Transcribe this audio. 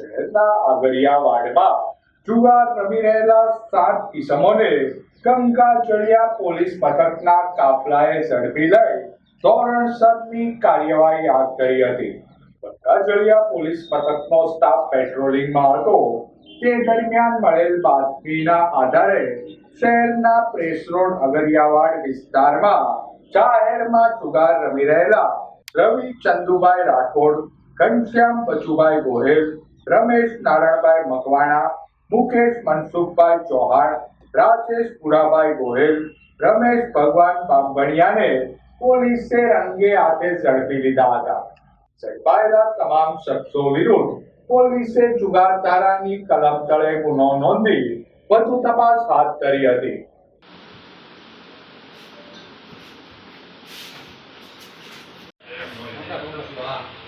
શહેરના આગરિયા વાડમાં જુગાર રમી રહેલા સાત કિસમોને કંકાચડિયા પોલીસ મથકના કાફલાએ ઝડપી લઈ ધોરણસરની કાર્યવાહી હાથ ધરી હતી. ગંગાચળિયા પોલીસ મથકનો સ્ટાફ પેટ્રોલિંગમાં હતો તે દરમિયાન મળેલ બાતમીના આધારે શહેરના પ્રેસ રોડ અગરિયાવાડ વિસ્તારમાં જાહેરમાં જુગાર રમી રહેલા રવિ ચંદુભાઈ રાઠોડ, ઘનશ્યામ બચુભાઈ ગોહેલ રમેશ નારાયણભાઈ મકવાણા, મુકેશ મનસુખભાઈ ચૌહાણ, રાજેશ પુરાભાઈ ગોહેલ, રમેશ ભગવાન બાંભણિયાને પોલીસે રંગે હાથે ઝડપી લીધા હતા ઝડપાયેલા તમામ શખ્સો વિરુદ્ધ પોલીસે જુગારધારાની કલમ તળે ગુનો નોંધી વધુ તપાસ હાથ કરી હતી Wow.